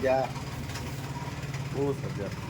સજા બહુ સજા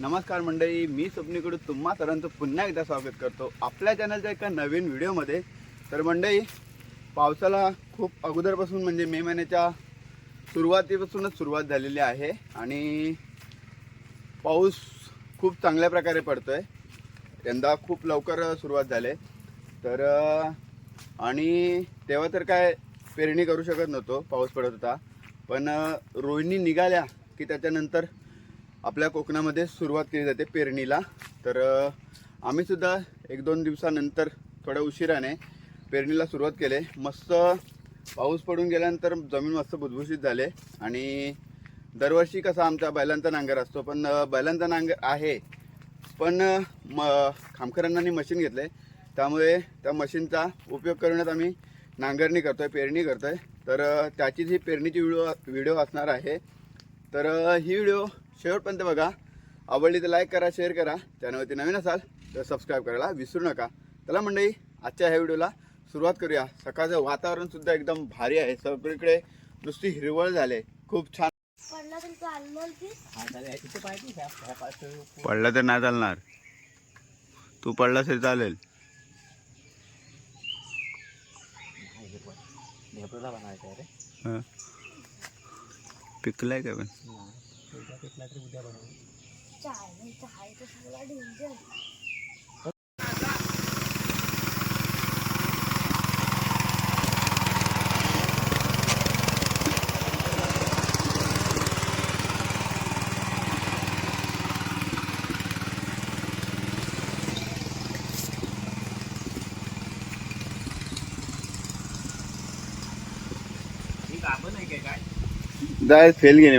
नमस्कार मंडळी मी स्वप्नीकडून तुम्हा सर्वांचं पुन्हा एकदा स्वागत करतो. आपल्या चॅनलच्या एका नवीन व्हिडिओमध्ये. तर मंडळी पावसाला खूप अगोदरपासून म्हणजे मे महिन्याच्या सुरुवातीपासूनच सुरुवात झालेली आहे आणि पाऊस खूप चांगल्या प्रकारे पडतोय. यंदा खूप लवकर सुरुवात झाली. तर आणि तेव्हा तर काय पेरणी करू शकत नव्हतो पाऊस पडत होता. पण रोहिणी निघाल्या की त्याच्यानंतर आपल्या कोकणामध्ये सुरुवात केली जाते पेरणीला. तर आम्हीसुद्धा एक दोन दिवसानंतर थोड्या उशिराने पेरणीला सुरुवात केली. मस्त पाऊस पडून गेल्यानंतर जमीन मस्त भुसभुशीत झाले आणि दरवर्षी कसा आमचा बैलांचा नांगर असतो पण बैलांचा नांगर आहे पण म खामकरांनी मशीन घेतलं. आहे त्यामुळे त्या मशीनचा उपयोग करूनच आम्ही नांगरणी करतो आहे पेरणी करतो आहे तर त्याचीच ही पेरणीची व्हिडिओ व्हिडिओ असणार आहे. तर ही व्हिडिओ शेवटपर्यंत बघा. आवडली तर लाईक करा शेअर करा. चॅनलवरती नवीन असाल तर सबस्क्राईब करायला विसरू नका. चला मंडळी आजच्या ह्या व्हिडिओला सुरुवात करूया. सकाळचं वातावरण सुद्धा एकदम भारी आहे. सगळीकडे नुसती हिरवळ झाले खूप छान. हा पडलं तर नाही चालणार. तू पडला तरी चालेल. ढेपला बनायचं आहे रे? पिकलाय का पण? नाही. उद्या पिकला तरी उद्या बनवू. चाय चाय काय जाय फेल गेली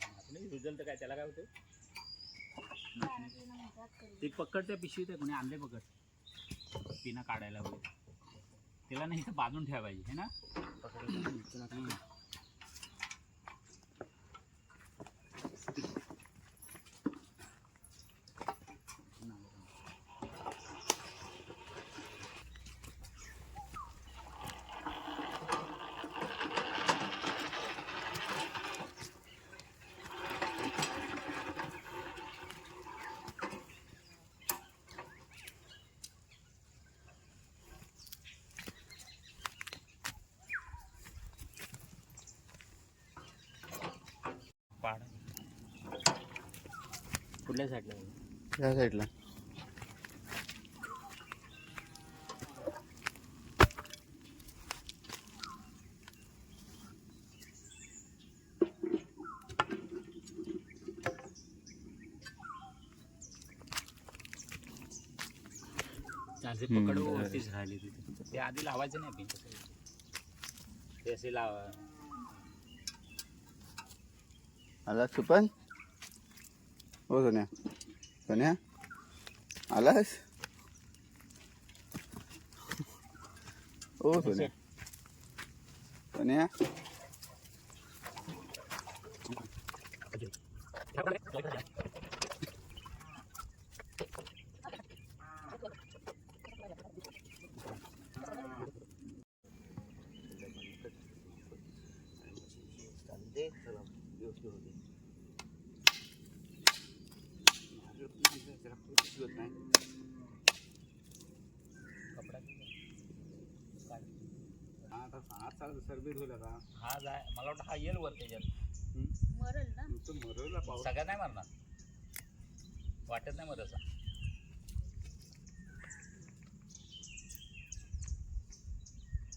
तर आपलं रिझल्ट काय त्याला काय होतं. ते पकड त्या पिशवीत आहे कोणी आणले पकड. पिना काढायला वगैरे त्याला नाही इथं बांधून ठेवायची है ना? हम्म. कुठल्या साईडला ह्या साईडला हम्म, पकड. वरतीच राहिली तिथे ते आधी लावायचं नाही आपण ते असे लावा. आलास तू पण हो सोन्या सोन्या आलास हो सोन्या सोन्या हा जाय मला वाटतं हा येईल वर त्याच्यात. मरल ना? सगळ्या नाही मारणार. वाटत नाही मग तसा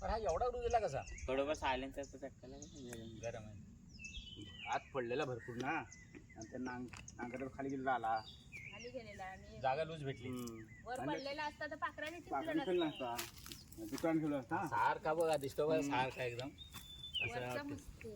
पण हा एवढा उडू दिला कसा? थोडंफार गरम आहे. आत पडलेला भरपूर ना. त्या नांग नांगर खाली गेलेला आला. खाली गेलेला आणि जागा लूज भेटली. वर आणि- पडलेला असता तर पाखराने पाकळी चिपलं खेळला नसतं. असता. दुकान खेळला असता. सारखा बघा दिसतो बघा सारखा एकदम. वरचा असं मस्त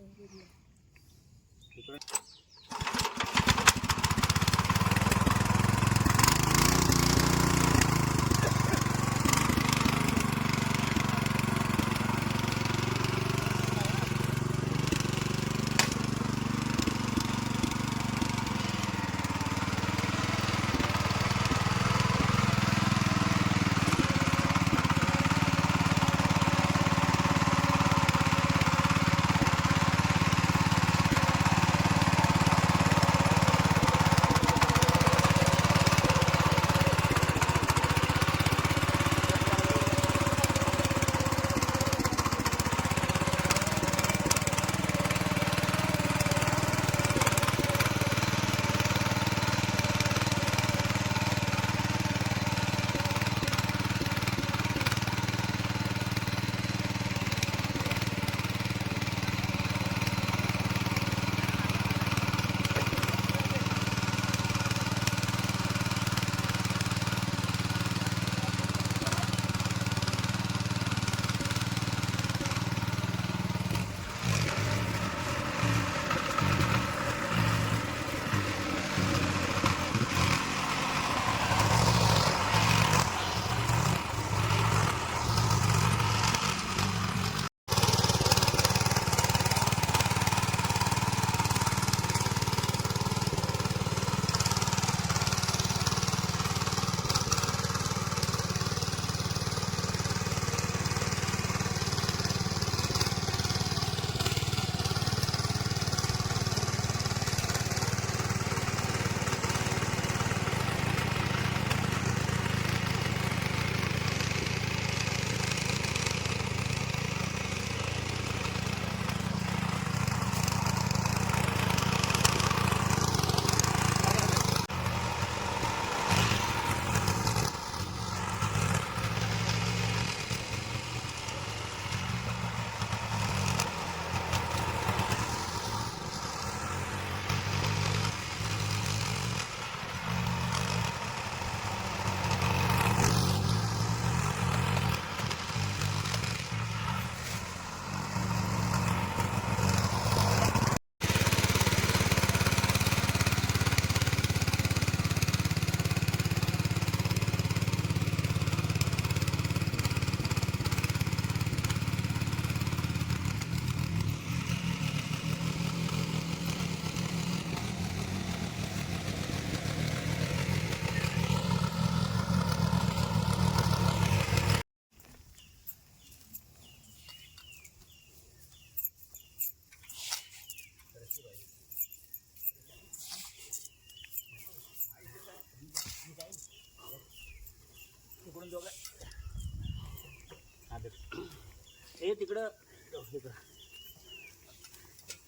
हे तिकडं.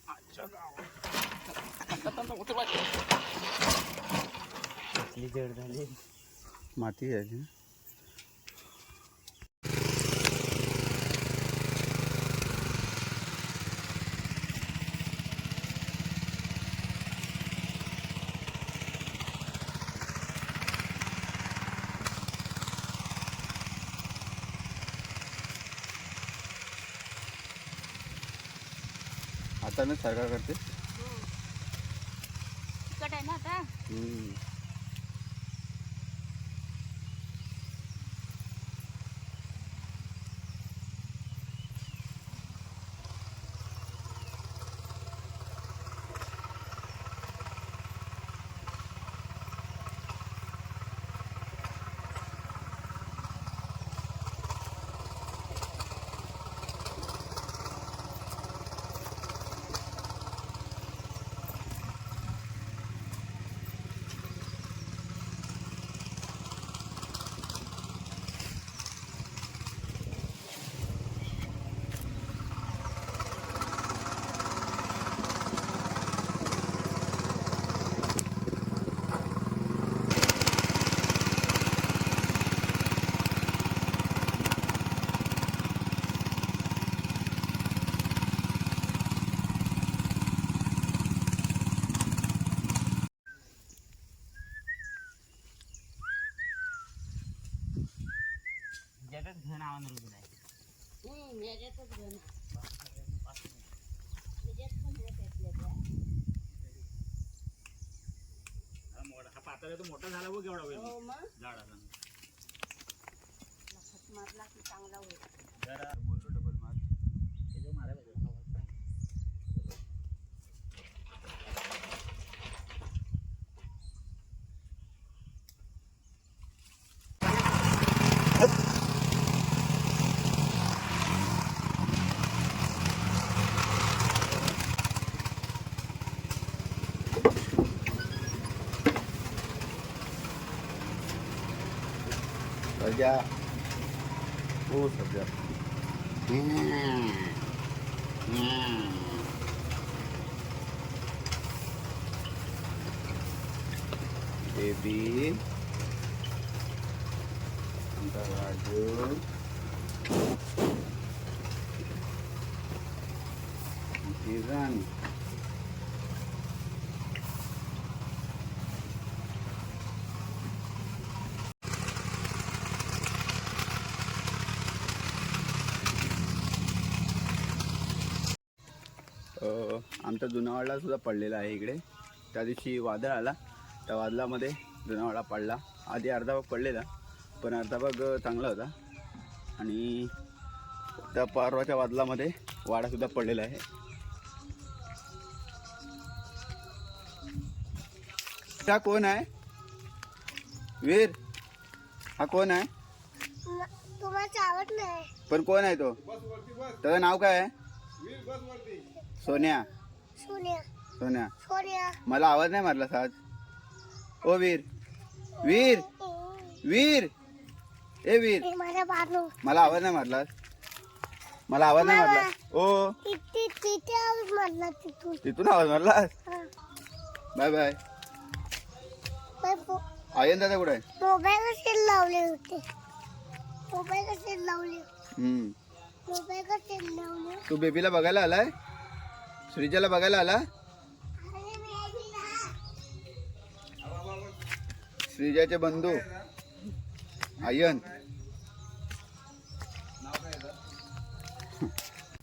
अच्छा जड झाली माती आहे हाताने सारखा करते तिकट आहे ना आता हम्म. ज्याच्यात घन आव्हान रुजून आहे हा हा तो मोठा झाला बघ केवढा होईल झाड आता जरा बोलतो डबल मार सजा हो सजा बेबी आमचा राजू आमचा जुनावाडला सुद्धा पडलेला आहे इकडे. त्या दिवशी वादळ आला. त्या वादळामध्ये जुनावाडा पडला. आधी अर्धा भाग पडलेला पण अर्धा भाग चांगला होता. आणि त्या परवाच्या वादळामध्ये वाडासुद्धा पडलेला आहे. हा कोण आहे? वीर हा कोण आहे? तुम्हाला आवड नाही. पण कोण आहे तो? त्याचं नाव काय आहे? सोन्या. सोनिया. सोन्या. सोनिया. मला आवाज नाही मारला आज ओ वीर. वीर. वीर. ए वीर. हे माझा मला आवाज नाही मारला. मला आवाज नाही मारला. ओ. आवाज मारला तिथून? तिथून आवाज मारला? हा. Bye bye. मो- आयन दादा कुठे आहे? मोबाईल कसे लावले होते. मोबाईल कसे लावले. हम्म. मोबाईल कसे लावले. तू बेबीला बघायला आलाय? श्रीजाला बघायला आला? श्रीजाचे बंधू. आयन.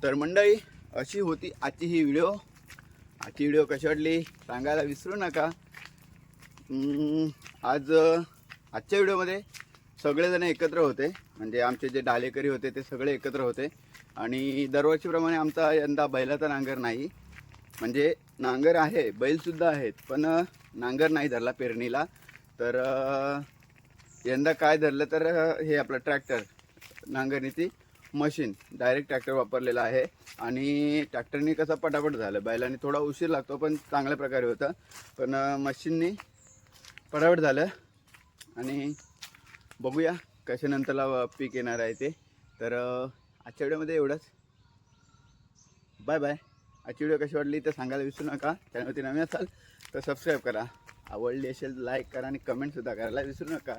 तर मंडळी अशी होती आजची ही व्हिडिओ. आजची व्हिडिओ कशी वाटली सांगायला विसरू नका. आज आजच्या व्हिडिओमध्ये सगळेजण एकत्र होते. म्हणजे आमचे जे डालेकरी होते ते सगळे एकत्र होते. आणि दरवर्षीप्रमाणे आमचा यंदा बैलाचा नांगर नाही. म्हणजे नांगर आहे बैलसुद्धा आहेत पण नांगर नाही धरला पेरणीला. तर यंदा काय धरलं तर हे आपलं ट्रॅक्टर नांगरणीची मशीन डायरेक्ट ट्रॅक्टर वापरलेला आहे. आणि ट्रॅक्टरने कसं पटापट झालं बैलाने थोडा उशीर लागतो पण चांगल्या प्रकारे होतं. पण मशीननी पटापट झालं. आणि बघूया कशानंतरला पीक येणार आहे ते. तर आजच्या व्हिडिओमध्ये एवढंच. Bye bye. आजची व्हिडिओ कशी वाटली तर सांगायला विसरू नका. चॅनलवरती नवीन असाल तर सबस्क्राईब करा. आवडली असेल लाईक करा आणि कमेंटसुद्धा करायला विसरू नका.